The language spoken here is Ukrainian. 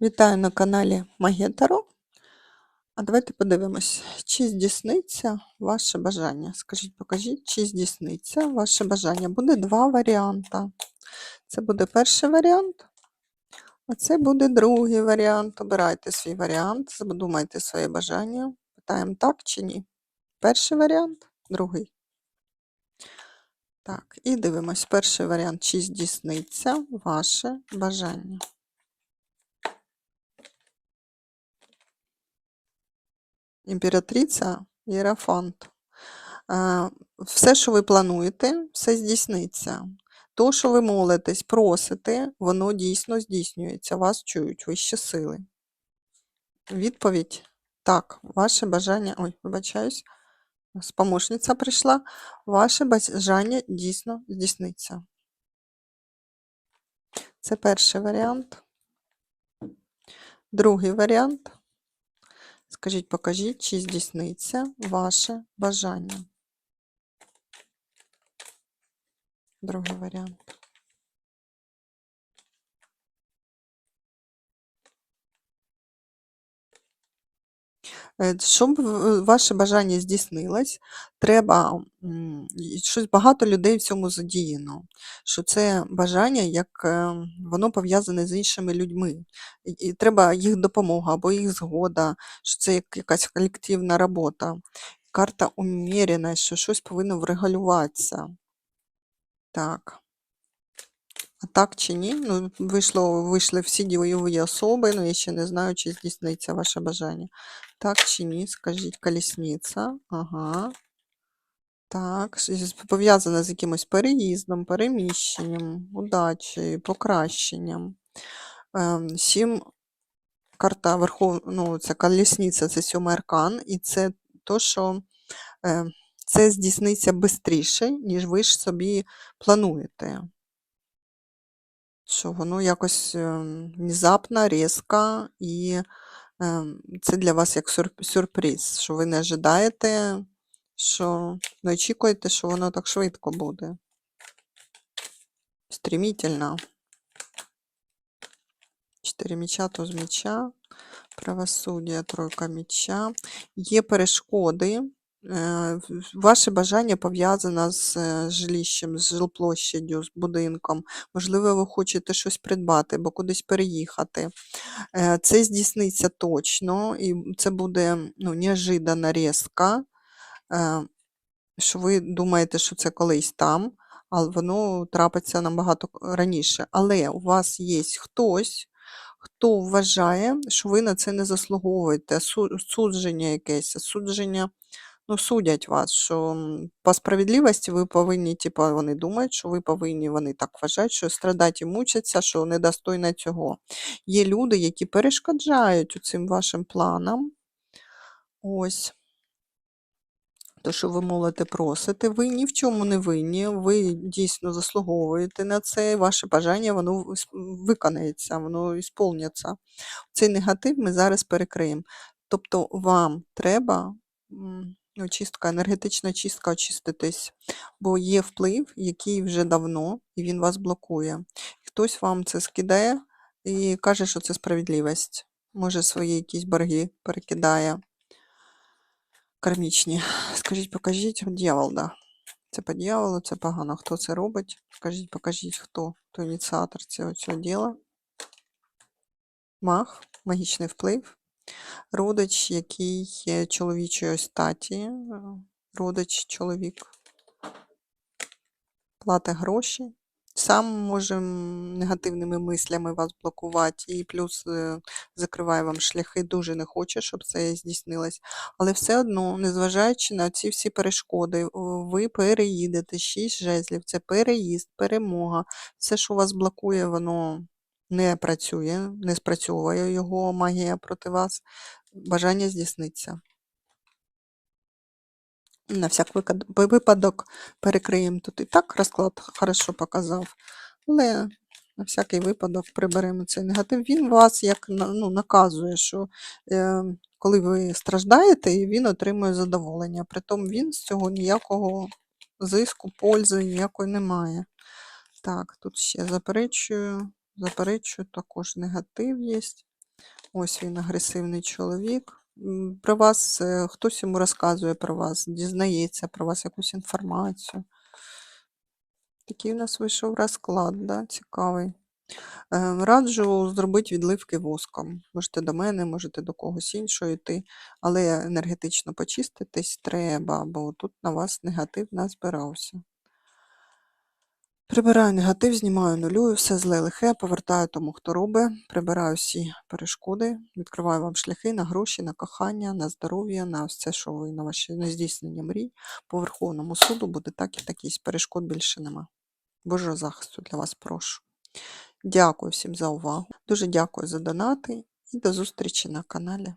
Вітаю на каналі Магія Таро. А давайте подивимось, чи здійсниться ваше бажання. Скажіть, покажіть, чи здійсниться ваше бажання. Буде два варіанти. Це буде перший варіант, а це буде другий варіант. Обирайте свій варіант, задумайте своє бажання. Питаємо так чи ні. Перший варіант, другий. Так, і дивимось. Перший варіант, чи здійсниться ваше бажання. Імператриця Єрафант. Все, що ви плануєте, все здійсниться. То, що ви молитесь, просите, воно дійсно здійснюється. Вас чують вищі сили. Відповідь так, ваше бажання. Ой, вибачаюсь, помощниця прийшла. Ваше бажання дійсно здійсниться. Це перший варіант. Другий варіант. Скажіть, покажіть, чи здійсниться ваше бажання. Другий варіант. Щоб ваше бажання здійснилось, треба щось багато людей в цьому задіяно. Що це бажання, як е, воно пов'язане з іншими людьми. І, треба їх допомога або їх згода, що це як якась колективна робота. Карта уміреність, що щось повинно врегулюватися. Так. А так чи ні? Ну, вийшло, вийшли всі ділові особи, ну я ще не знаю, чи здійсниться ваше бажання. Так чи ні? Скажіть, колісниця. Ага. Так, пов'язане з якимось переїздом, переміщенням, удачею, покращенням. Ем, Сім карта Верхов... ну, це колісниця, це сьомий аркан, і це то, що е, це здійсниться швидше, ніж ви ж собі плануєте. Що воно якось ем, внезапно, різко, і ем, це для вас як сюрприз, що ви не ожидаєте, що не очікуєте, що воно так швидко буде. Стремительно. Чотири меча, туз меча, правосуддя, тройка меча. Є перешкоди. В- Ваше бажання пов'язане з е, жилищем, з жилплощадю, з будинком. Можливо, ви хочете щось придбати або кудись переїхати. Е, Це здійсниться точно, і це буде ну, неожиданно різко, е, що ви думаєте, що це колись там, але воно трапиться набагато раніше. Але у вас є хтось, хто вважає, що ви на це не заслуговуєте, судження якесь, судження, ну, судять вас, що по справедливості ви повинні, типу, вони думають, що ви повинні, вони так вважають, що страдати і мучаться, що недостойно цього. Є люди, які перешкоджають цим вашим планам. Ось. То, що ви молите, просите, ви ні в чому не винні, ви дійсно заслуговуєте на це, ваше бажання воно виконається, воно ісполняться. Цей негатив ми зараз перекриємо. Тобто вам треба м, ну, енергетична чистка очиститись, бо є вплив, який вже давно, і він вас блокує. Хтось вам це скидає і каже, що це справедливість. Може, свої якісь борги перекидає кармічні. Скажіть, покажіть, дьявол, да. Це по дьяволу, це погано. Хто це робить? Скажіть, покажіть, хто, хто ініціатор цього, цього діла. Маг, магічний вплив. Родич, який є чоловічої статі. е, Родич, чоловік. Плати гроші. Сам може негативними мислями вас блокувати, і плюс е, закриває вам шляхи, дуже не хоче, щоб це здійснилось. Але все одно, незважаючи на ці всі перешкоди, ви переїдете, шість жезлів, це переїзд, перемога. Все, що вас блокує, воно не працює, не спрацьовує його магія проти вас. Бажання здійсниться. На всяк випадок перекриємо тут і так розклад хорошо показав, але на всякий випадок приберемо цей негатив. Він вас як ну, наказує, що е, коли ви страждаєте, він отримує задоволення. Притом він з цього ніякого зиску, пользи ніякої немає. Так, тут ще заперечую, заперечую, також негатив є. Ось він агресивний чоловік. Про вас е, хтось йому розказує про вас, дізнається про вас якусь інформацію. Такий у нас вийшов розклад, да? цікавий. Е, Раджу зробити відливки воском. Можете до мене, можете до когось іншого йти, але енергетично почиститись треба, бо тут на вас негатив назбирався. Прибираю негатив, знімаю нулюю, все зле лихе, повертаю тому, хто робить, прибираю всі перешкоди, відкриваю вам шляхи на гроші, на кохання, на здоров'я, на все, що ви на ваші на здійснення мрій. По Верховному суду буде так і такий, перешкод більше нема. Божого захисту для вас прошу. Дякую всім за увагу. Дуже дякую за донати і до зустрічі на каналі.